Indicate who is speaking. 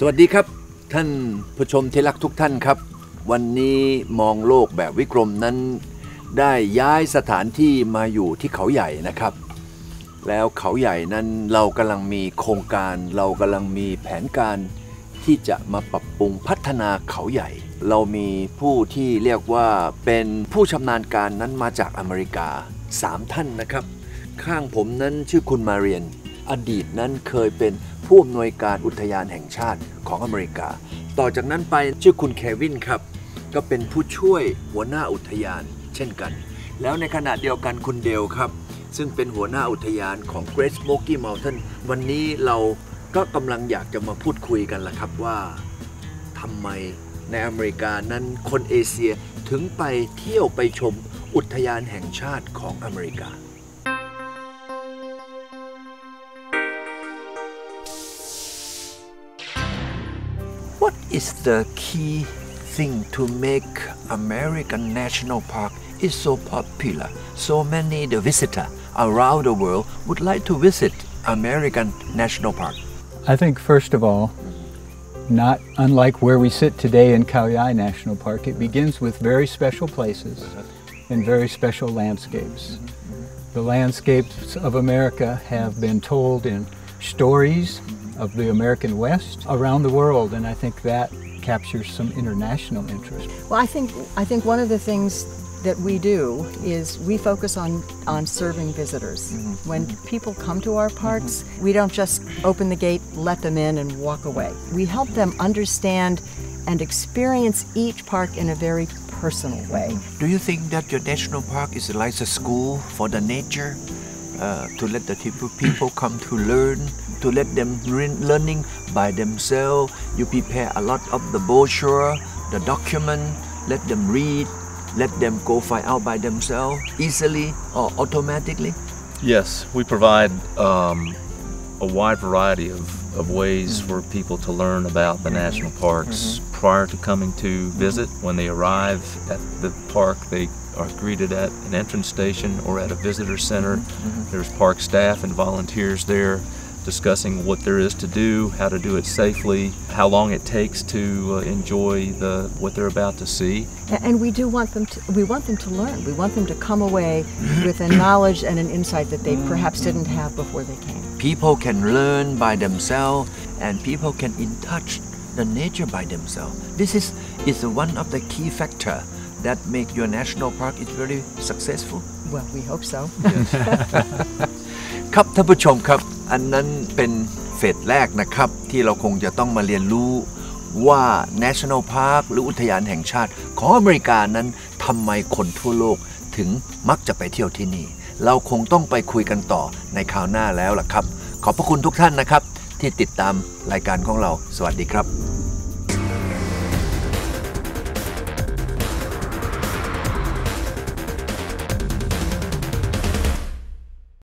Speaker 1: สวัสดีครับ ท่านผู้ชมที่รักทุกท่านครับ วันนี้มองโลกแบบวิกรมนั้น ได้ย้ายสถานที่มาอยู่ที่เขาใหญ่นะครับ แล้วเขาใหญ่นั้นเรากำลังมีโครงการ เรากำลังมีแผนการที่จะมาปรับปรุงพัฒนาเขาใหญ่ เรามีผู้ที่เรียกว่าเป็นผู้ชำนาญการนั้นมาจากอเมริกา 3 ท่านนะครับ ข้างผมนั้นชื่อคุณมาเรียน อดีตนั้นเคยเป็น ผู้อำนวยการอุทยานแห่งชาติของอเมริกา ต่อจากนั้นไปชื่อคุณเควินครับ ก็เป็นผู้ช่วยหัวหน้าอุทยานเช่นกัน แล้วในขณะเดียวกันคุณเดลครับ ซึ่งเป็นหัวหน้าอุทยานของ Great Smoky Mountain วันนี้เราก็กำลังอยากจะมาพูดคุยกันละครับว่าทำไมในอเมริกานั้นคนเอเชียถึงไปเที่ยวไปชมอุทยานแห่งชาติของอเมริกา What is the key thing to make American National Park is so popular? So many the visitor around the world would like to visit American National Park.
Speaker 2: I think, first of all, not unlike where we sit today in Kaoyai National Park, it begins with very special places and very special landscapes. The landscapes of America have been told in stories of the American West around the world, and I think that captures some international interest.
Speaker 3: Well, I think I think one of the things that we do is we focus on on serving visitors. When people come to our parks, we don't just open the gate, let them in, and walk away. We help them understand and experience each park in a very personal way.
Speaker 1: Do you think that your national park is like a school for the nature? Uh, to let the people, people come to learn, to let them learning by themselves. You prepare a lot of the brochure, the document, let them read, let them go find out by themselves easily or automatically.
Speaker 4: Yes, we provide um, a wide variety of, of ways mm. for people to learn about the national parks mm-hmm. prior to coming to mm-hmm. visit. When they arrive at the park, they are greeted at an entrance station or at a visitor center. Mm-hmm. There's park staff and volunteers there discussing what there is to do, how to do it safely, how long it takes to uh, enjoy the what they're about to see.
Speaker 3: A- And we do want them to we want them to learn. We want them to come away with a knowledge and an insight that they perhaps didn't have before they came.
Speaker 1: People can learn by themselves and people can in touch the nature by themselves. This is, is one of the key factor that make your national park is very successful.
Speaker 3: Well, we hope so.
Speaker 1: ครับท่านผู้ชมครับ อันนั้นเป็นเฟสแรกนะครับ ที่เราคงจะต้องมาเรียนรู้ว่า National Park หรืออุทยานแห่งชาติ ของอเมริกานั้นทำไมคนทั่วโลกถึงมักจะไปเที่ยวที่นี่ เราคงต้องไปคุยกันต่อในคราวหน้าแล้วล่ะครับ ขอบพระคุณทุกท่านนะครับ ที่ติดตามรายการของเรา สวัสดีครับ